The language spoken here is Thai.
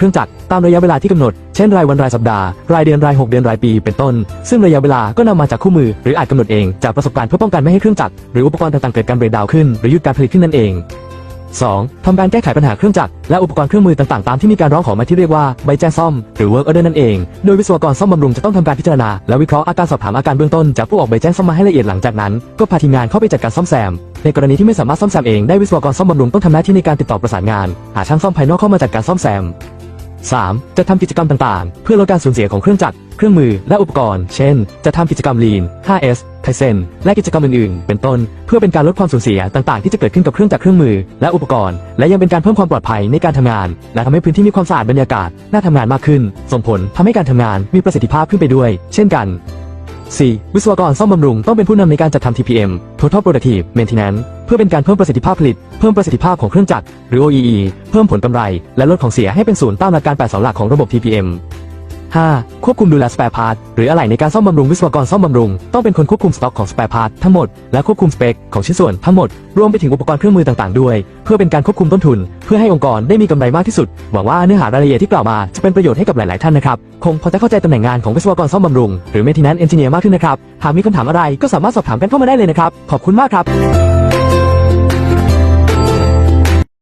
เครื่องจักรตามระยะเวลาที่กำหนด เช่นรายวันรายสัปดาห์ รายเดือนราย 6 เดือนรายปี เป็นต้น ซึ่งระยะเวลาก็นำมาจากคู่มือ หรืออาจกำหนดเองจากประสบการณ์เพื่อป้องกันไม่ให้เครื่องจักรหรืออุปกรณ์ต่างๆเกิดการเบรกดาวน์ขึ้นหรือหยุดการผลิตขึ้นนั่นเอง 2. ทำการแก้ไขปัญหาเครื่องจักรและอุปกรณ์เครื่องมือต่างๆ ตามที่มีการร้องขอมาที่เรียกว่าใบแจ้งซ่อม หรือ work order นั่นเอง โดยวิศวกรซ่อมบำรุงจะต้องทำการพิจารณา และวิเคราะห์อาการสอบถามอาการเบื้องต้นจากผู้ออกใบแจ้งซ่อมมาให้ละเอียดหลังจากนั้นก็พาทีมงานเข้าไปจัดการซ่อมแซม ในกรณีที่ไม่สามารถซ่อมแซมเองได้วิศวกรซ่อมบำรุงต้องทำหน้าที่ในการติดต่อประสานงาน หาช่างซ่อมภายนอกเข้ามาจัดการซ่อมแซม 3. จะทำกิจกรรมต่างๆ เพื่อลดการสูญเสียของเครื่องจักร เครื่องมือ และอุปกรณ์ เช่น จะทำกิจกรรม Lean 5S Kaizen และกิจกรรมอื่นๆ เป็นต้น เพื่อเป็นการลดความสูญเสียต่างๆ ที่จะเกิดขึ้นกับเครื่องจักรเครื่องมือ และอุปกรณ์ และยังเป็นการเพิ่มความปลอดภัยในการทำงาน และทำให้พื้นที่มีความสะอาดบรรยากาศ น่าทำงานมากขึ้น ส่งผลทำให้การทำงานมีประสิทธิภาพขึ้นไปด้วย เช่นกัน 4. วิศวกรซ่อมบำรุงต้องเป็นผู้นำในการจัดทำ TPM Total Productive Maintenance พื่อเป็นการเพิ่มประสิทธิภาพผลิต เพิ่มประสิทธิภาพของเครื่องจักรหรือ OEE เพิ่มผลกำไร และลดของเสียให้เป็นศูนย์ตามหลักการ 8 เสาหลักของระบบ TPM 5. ควบคุมดูแลส p ป r พาร์ทหรืออะไหล่ในการซ่อมบำรุงวิศวกรซ่อมบำรุง ต้องเป็นคนควบคุมสต็อกของส p ป r พาร์ททั้งหมด และควบคุมสเปคของชิ้นส่วนทั้งหมด รวมไปถึงอุปกรณ์เครื่องมือต่างๆด้วย เพื่อเป็นการควบคุมต้นทุน เพื่อให้องค์กรได้มีกำไรมากที่สุด หวังว่าเนื้อหารายละเอียดที่กล่าวมาจะเป็นประโยชน์ให้กับหลาย ๆ ท่านนะครับ คงพอจะเข้าใจตำแหน่งงานของวิศวกรซ่อมบำรุง หรือ maintenance engineer มากขึ้นนะครับ หากมีคำถามอะไรก็สามารถสอบถามกันเข้ามาได้เลยนะครับ ขอบคุณมากครับ